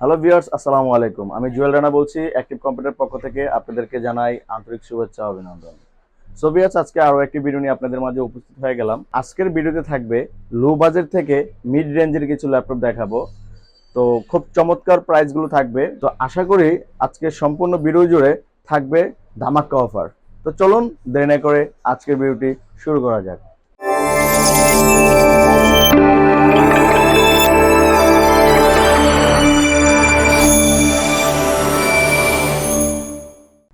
Hello viewers আসসালামু আলাইকুম। আমি জুয়েল রানা বলছি অ্যাক্টিভ কম্পিউটার পক্ষ থেকে আপনাদেরকে জানাই আন্তরিক শুভেচ্ছা অভিনন্দন। সো ভিউয়ার্স আজকে আরও একটি ভিডিও নিয়ে আপনাদের মাঝে উপস্থিত হয়ে গেলাম। আজকের ভিডিওতে থাকবে লো বাজেট থেকে মিড রেঞ্জের কিছু ল্যাপটপ দেখাবো। তো, খুব চমৎকার প্রাইসগুলো থাকবে। তো, আশা করি আজকে সম্পূর্ণ ভিডিও জুড়ে থাকবে ধামাক্কা অফার তো, চলুন দেরি না করে আজকের ভিডিওটি শুরু করা যাক।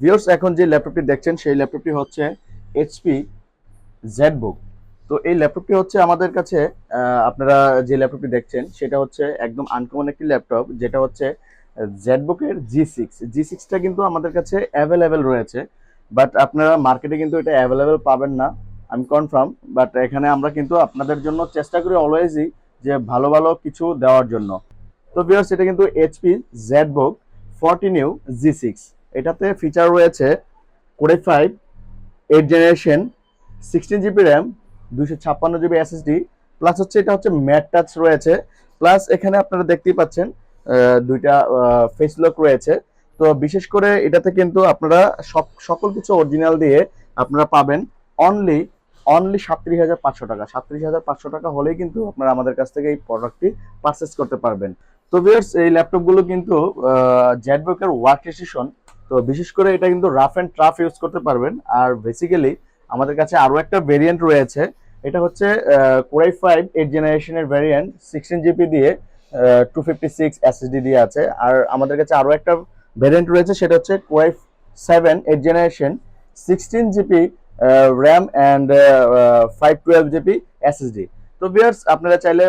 ভিউয়ার্স, এখন যে ল্যাপটপটি দেখছেন, সেই ল্যাপটপটি হচ্ছে এইচপি জেড বুক তো এই ল্যাপটপটি হচ্ছে আমাদের কাছে আপনারা যে ল্যাপটপটি দেখছেন, সেটা হচ্ছে একদম আনকমন একটি ল্যাপটপ, যেটা হচ্ছে জেডবুকের জি সিক্স জি সিক্সটা কিন্তু আমাদের কাছে অ্যাভেলেবেল রয়েছে বাট আপনারা মার্কেটে কিন্তু এটা অ্যাভেলেবেল পাবেন না, আমি কনফার্ম বাট এখানে আমরা কিন্তু আপনাদের জন্য চেষ্টা করি অলওয়েজই যে ভালো ভালো কিছু দেওয়ার জন্য। তো ভিউয়ার্স, এটা কিন্তু HP ZBook fourteen U G six এটাতে ফিচার রয়েছে core five eight generation sixteen GB RAM দুইশো ছাপ্পান্ন জিবি এসএসডি প্লাস হচ্ছে এটা হচ্ছে ম্যাট টাচ রয়েছে প্লাস এখানে আপনারা দেখতেই পাচ্ছেন দুইটা ফেস লক রয়েছে। তো বিশেষ করে এটাতে কিন্তু আপনারা সব, সকল কিছু অরিজিনাল দিয়ে আপনারা পাবেন অনলি অনলি সাতত্রিশ হাজার পাঁচশো টাকা। সাতত্রিশ হাজার পাঁচশো টাকা হলেই কিন্তু আপনারা আমাদের কাছ থেকে এই প্রোডাক্টটি পারচেস করতে পারবেন। তো ভিউয়ার্স এই ল্যাপটপগুলো কিন্তু জেটবুকের ওয়ার্ক স্টেশন তো বিশেষ করে এটা কিন্তু রাফ অ্যান্ড ট্রাফ ইউজ করতে পারবেন। আর বেসিক্যালি আমাদের কাছে আরও একটা ভেরিয়েন্ট রয়েছে। এটা হচ্ছে কোরাই ফাইভ এইট জেনারেশনের ভেরিয়েন্ট সিক্সটিন জিবি দিয়ে টু ফিফটি সিক্স এসএসডি দিয়ে আছে। আর আমাদের কাছে আরও একটা ভেরিয়েন্ট রয়েছে, সেটা হচ্ছে core i seven eight generation sixteen GB RAM and five twelve GB SSD তো বিয়ার্স আপনারা চাইলে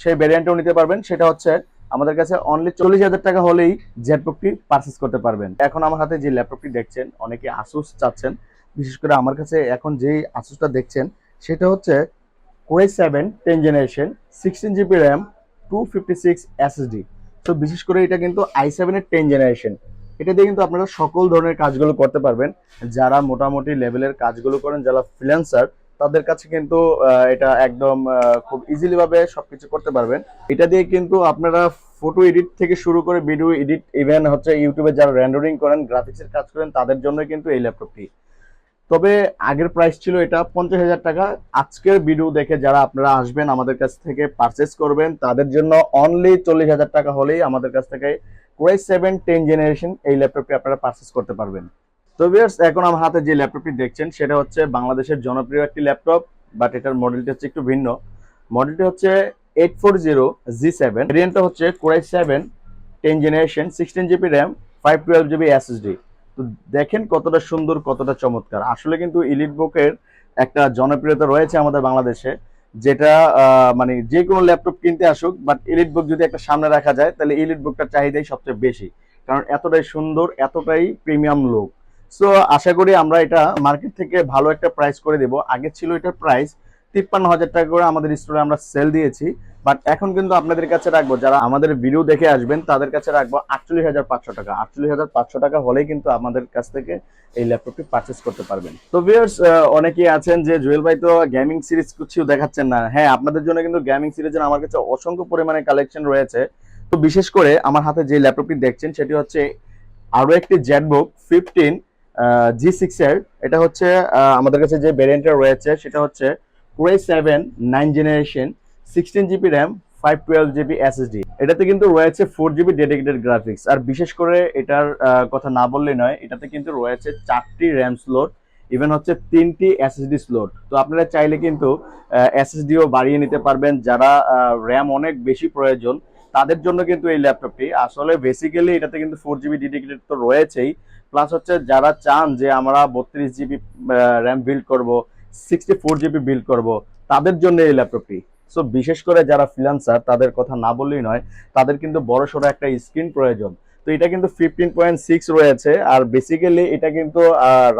সেই ভেরিয়েন্টও নিতে পারবেন। সেটা হচ্ছে আমাদের কাছে অনলি চল্লিশ হাজার টাকা হলেই জেটবুকটি পারচেস করতে পারবেন। এখন আমার হাতে যে ল্যাপটপটি দেখছেন, অনেকে আসুস চাচ্ছেন। বিশেষ করে আমার কাছে এখন যেই আসুসটা দেখছেন, সেটা হচ্ছে core seven ten generation sixteen GB RAM two fifty six SSD তো বিশেষ করে এটা কিন্তু আই সেভেনের টেন জেনারেশন এটা দিয়ে কিন্তু আপনারা সকল ধরনের কাজগুলো করতে পারবেন। যারা মোটামুটি লেভেলের কাজগুলো করেন, যারা ফ্রিল্যান্সার তাদের কাছে কিন্তু এটা একদম খুব ইজিলি ভাবে সবকিছু করতে পারবেন। এটা দিয়ে কিন্তু আপনারা ফটো এডিট থেকে শুরু করে ভিডিও এডিট ইভেন হচ্ছে ইউটিউবে যারা রেন্ডারিং করেন গ্রাফিক্সের কাজ করেন, তাদের জন্য কিন্তু এই ল্যাপটপটি তবে আগের প্রাইস ছিল এটা পঞ্চাশ হাজার টাকা। আজকের ভিডিও দেখে যারা আপনারা আসবেন আমাদের কাছ থেকে পারচেস করবেন, তাদের জন্য অনলি চল্লিশ হাজার টাকা হলেই আমাদের কাছ থেকে কোয়াই সেভেন টেন জেনারেশন এই ল্যাপটপটি আপনারা পারচেস করতে পারবেন। তো ভিউয়ার্স এখন আমার হাতে যে ল্যাপটপটি দেখছেন, সেটা হচ্ছে বাংলাদেশের জনপ্রিয় একটি ল্যাপটপ বাট এটার মডেলটি হচ্ছে একটু ভিন্ন। মডেলটি হচ্ছে eight four zero G seven ভেরিয়েন্টটা হচ্ছে core i seven ten generation sixteen GB RAM five twelve GB SSD তো দেখেন কতটা সুন্দর, কতটা চমৎকার। আসলে কিন্তু ইলিট বুকের একটা জনপ্রিয়তা রয়েছে আমাদের বাংলাদেশে, যেটা মানে যে কোনো ল্যাপটপ কিনতে আসুক বাট ইলিট বুক যদি একটা সামনে রাখা যায়, তাহলে ইলিট বুকটার চাহিদাই সবচেয়ে বেশি। কারণ এতটাই সুন্দর, এতটাই প্রিমিয়াম লুক সো আশা করি আমরা এটা মার্কেট থেকে ভালো একটা প্রাইস করে দেব। আগে ছিল এটার প্রাইস তিপ্পান্ন হাজার টাকা করে আমাদের স্টোরে আমরা সেল দিয়েছি। বাট এখন কিন্তু আপনাদের কাছে রাখব, যারা আমাদের ভিডিও দেখে আসবেন, তাদের কাছে রাখব আটচল্লিশ হাজার পাঁচশো টাকা। আটচল্লিশ হাজার পাঁচশো টাকা হলেই কিন্তু আমাদের কাছ থেকে এই ল্যাপটপটি পারচেস করতে পারবেন। তো ভিউয়ার্স অনেকেই আছেন যে, জুয়েল ভাই তো গেমিং সিরিজ কিছু দেখাচ্ছেন না। হ্যাঁ আপনাদের জন্য কিন্তু গেমিং সিরিজের আমার কাছে অসংখ্য পরিমাণে কালেকশন রয়েছে। তো বিশেষ করে আমার হাতে যে ল্যাপটপটি দেখছেন, সেটি হচ্ছে আরও একটি জেটবুক ফিফটিন জি সিক্স এর। এটা হচ্ছে আমাদের কাছে যে ভ্যারিয়েন্টটা রয়েছে, সেটা হচ্ছে core seven nine generation sixteen GB RAM five twelve GB SSD এটাতে কিন্তু রয়েছে ফোর জিবি ডেডিকেটেড গ্রাফিক্স আর বিশেষ করে এটার কথা না বললেই নয়, এটাতে কিন্তু রয়েছে চারটি র্যাম স্লোট ইভেন হচ্ছে তিনটি এসএসডি স্লোট তো আপনারা চাইলে কিন্তু এসএসডিও বাড়িয়ে নিতে পারবেন। যারা র্যাম অনেক বেশি প্রয়োজন, তাদের জন্য কিন্তু এই ল্যাপটপটি। আসলে বেসিক্যালি এটাতে কিন্তু ফোর জিবি ডেডিকেটেড তো রয়েছেই। প্লাস হচ্ছে যারা চান যে আমরা বত্রিশ জিবি র্যাম বিল্ড করব সিক্সটি ফোর জিবি বিল্ড করব, তাদের জন্য এই ল্যাপটপটি। সো বিশেষ করে যারা ফ্রিল্যান্সার তাদের কথা না বললেই নয়, তাদের কিন্তু বড় সড়ো একটা স্ক্রিন প্রয়োজন। তো এটা কিন্তু ফিফটিন পয়েন্ট সিক্স রয়েছে, আর বেসিক্যালি এটা কিন্তু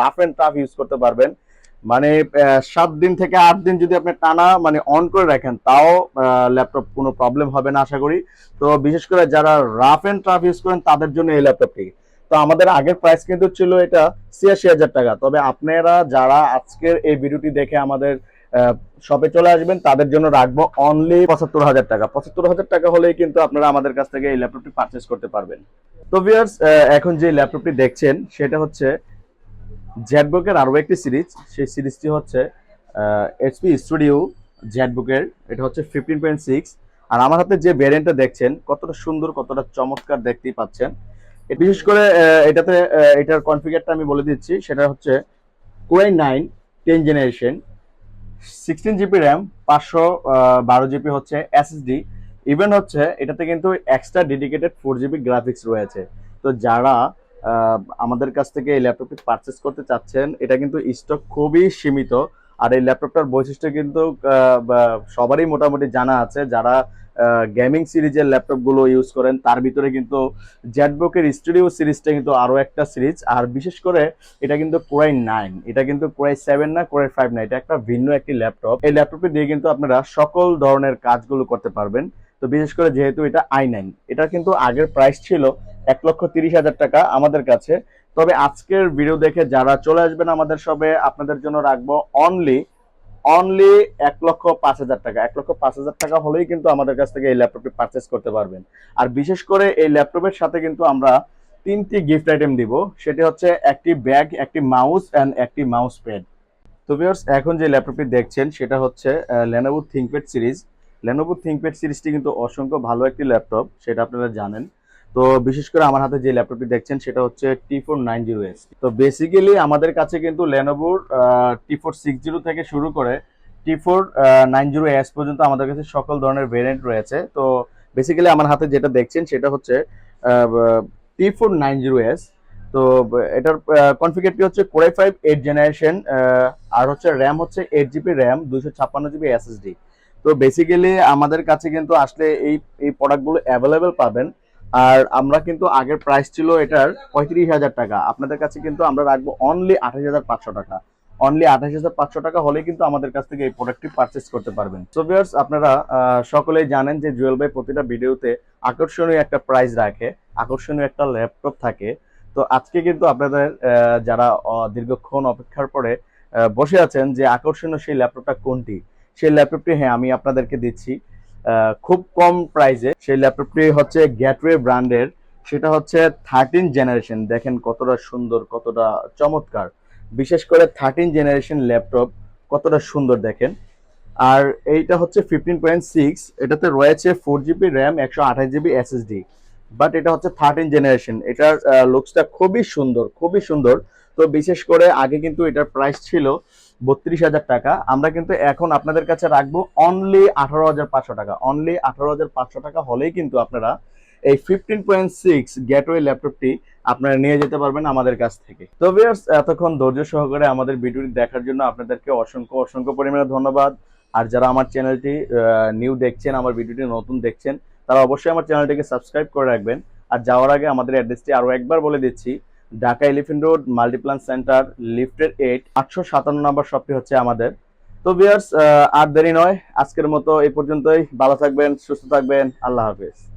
রাফ অ্যান্ড টাফ ইউজ করতে পারবেন। মানে সাত দিন থেকে আট দিন যদি আপনি টানা মানে অন করে রাখেন, তাও ল্যাপটপ কোনো প্রবলেম হবে না, আশা করি। তো বিশেষ করে যারা রাফ অ্যান্ড টাফ ইউজ করেন, তাদের জন্য এই ল্যাপটপটি। তো আমাদের আগের প্রাইস কিন্তু ছিল এটা ছিয়াশি হাজার টাকা। তবে আপনারা যারা আজকের এই ভিডিওটি দেখে আমাদের শপে চলে আসবেন, তাদের জন্য রাখব অনলি পঁচাত্তর হাজার টাকা। পঁচাত্তর হাজার টাকা হলেই কিন্তু আপনারা আমাদের কাছ থেকে এই ল্যাপটপটি পারচেস করতে পারবেন। তো ভিয়ার্স এখন যে ল্যাপটপটি দেখছেন, সেটা হচ্ছে জেটবুকের আরও একটি সিরিজ সেই সিরিজটি হচ্ছে এইচপি স্টুডিও জেটবুকের এটা হচ্ছে ফিফটিন পয়েন্ট সিক্স আর আমার হাতে যে ভ্যারিয়েন্টটা দেখছেন, কতটা সুন্দর, কতটা চমৎকার দেখতেই পাচ্ছেন। বিশেষ করে এটাতে এটার কনফিগারটা আমি বলে দিচ্ছি। সেটা হচ্ছে core i nine ten generation sixteen GB RAM পাঁচশো বারো জিবি হচ্ছে এসএসডি ইভেন হচ্ছে, এটাতে কিন্তু extra dedicated four GB graphics রয়েছে। তো যারা আমাদের কাছ থেকে এই ল্যাপটপটি পারচেস করতে চাচ্ছেন, এটা কিন্তু স্টক খুবই সীমিত। আর এই ল্যাপটপটার বৈশিষ্ট্য কিন্তু সবারই মোটামুটি জানা আছে, যারা গেমিং সিরিজের ল্যাপটপগুলো ইউজ করেন, তার ভিতরে কিন্তু জেটবুকের স্টুডিও সিরিজটা কিন্তু আরও একটা সিরিজ। আর বিশেষ করে এটা কিন্তু কোরাই নাইন এটা কিন্তু কোরাই সেভেন না কোরাই ফাইভ না, এটা একটা ভিন্ন একটি ল্যাপটপ। এই ল্যাপটপটি দিয়ে কিন্তু আপনারা সকল ধরনের কাজগুলো করতে পারবেন। তো বিশেষ করে যেহেতু এটা আই নাইন এটা কিন্তু আগের প্রাইস ছিল এক লক্ষ তিরিশ হাজার টাকা আমাদের কাছে। তবে আজকের ভিডিও দেখে যারা চলে আসবেন আমাদের সবে আপনাদের জন্য রাখব অনলি অনলি এক লক্ষ পাঁচ হাজার টাকা। এক লক্ষ পাঁচ হাজার টাকা হলেই কিন্তু আমাদের কাছ থেকে এই ল্যাপটপটি পারচেস করতে পারবেন। আর বিশেষ করে এই ল্যাপটপের সাথে কিন্তু আমরা তিনটি গিফট আইটেম দিব। সেটি হচ্ছে একটি ব্যাগ একটি মাউস অ্যান্ড একটি মাউস প্যাড তো ভিউয়ার্স এখন যে ল্যাপটপটি দেখছেন, সেটা হচ্ছে Lenovo ThinkPad series Lenovo ThinkPad সিরিজটি কিন্তু অসংখ্য ভালো একটি ল্যাপটপ সেটা আপনারা জানেন। তো বিশেষ করে আমার হাতে যে ল্যাপটপটি দেখছেন, সেটা হচ্ছে T four nine zero S তো বেসিক্যালি আমাদের কাছে কিন্তু লেনোভোর টি ফোর সিক্স জিরো থেকে শুরু করে T four nine zero S পর্যন্ত আমাদের কাছে সকল ধরনের ভেরিয়েন্ট রয়েছে। তো বেসিক্যালি আমার হাতে যেটা দেখছেন, সেটা হচ্ছে T four nine zero S তো এটার কনফিগারটি হচ্ছে core i five eight generation আর হচ্ছে র্যাম হচ্ছে এইট জিবি র্যাম দুশো ছাপ্পান্ন জিবি এসএসডি তো বেসিক্যালি আমাদের কাছে কিন্তু আসলে এই এই প্রোডাক্টগুলো অ্যাভেলেবেল পাবেন। আর আমরা কিন্তু আগের প্রাইস ছিল এটার পঁয়ত্রিশ হাজার টাকা। আপনাদের কাছে কিন্তু আমরা রাখব অনলি আঠাশ হাজার পাঁচশো টাকা। অনলি আঠাশ হাজার পাঁচশো টাকা হলে কিন্তু আমাদের কাছ থেকে এই প্রোডাক্টটি পারচেস করতে পারবেন। সো ভিউয়ার্স আপনারা সকলেই জানেন যে জুয়েল ভাই প্রতিটা ভিডিওতে আকর্ষণীয় একটা প্রাইস রাখে, আকর্ষণীয় একটা ল্যাপটপ থাকে। তো আজকে কিন্তু আপনাদের যারা দীর্ঘক্ষণ অপেক্ষার পরে বসে আছেন যে আকর্ষণীয় সেই ল্যাপটপটা কোনটি? সেই ল্যাপটপটি হ্যাঁ আমি আপনাদেরকে দিচ্ছি। খুব কম প্রাইসে সেই ল্যাপটপটি হচ্ছে গ্যাটওয়ে ব্র্যান্ডের। সেটা হচ্ছে থার্টিন জেনারেশন দেখেন কতটা সুন্দর, কতটা চমৎকার। বিশেষ করে থার্টিন জেনারেশন ল্যাপটপ কতটা সুন্দর দেখেন। আর এইটা হচ্ছে ফিফটিন পয়েন্ট সিক্স এটাতে রয়েছে ফোর জিবি র্যাম একশো আঠাশ জিবি এসএসডি বাট এটা হচ্ছে থার্টিন জেনারেশন এটার লুকসটা খুবই সুন্দর খুবই সুন্দর। তো বিশেষ করে আগে কিন্তু এটার প্রাইস ছিল বত্রিশ হাজার টাকা। আমরা কিন্তু এখন আপনাদের কাছে রাখব অনলি আঠারো হাজার পাঁচশো টাকা। অনলি আঠারো হাজার পাঁচশো টাকা হলেই কিন্তু আপনারা এই ফিফটিন পয়েন্ট সিক্স গেটওয়ে ল্যাপটপটি আপনারা নিয়ে যেতে পারবেন আমাদের কাছ থেকে। তো ভিউয়ার্স এতক্ষণ ধৈর্য সহকারে আমাদের ভিডিওটি দেখার জন্য আপনাদেরকে অসংখ্য অসংখ্য পরিমাণে ধন্যবাদ। আর যারা আমার চ্যানেলটি নিউ দেখছেন, আমার ভিডিওটি নতুন দেখছেন, তারা অবশ্যই আমার চ্যানেলটিকে সাবস্ক্রাইব করে রাখবেন। আর যাওয়ার আগে আমাদের অ্যাড্রেসটি আরও একবার বলে দিচ্ছি। Dhaka Elephant Road Multiplan Center লিফটের এইট আটশো সাতান্ন নম্বর শপটি হচ্ছে আমাদের। তো বিয়ার্স আর দেরি নয়, আজকের মতো এই পর্যন্তই। ভালো থাকবেন, সুস্থ থাকবেন, আল্লাহ হাফেজ।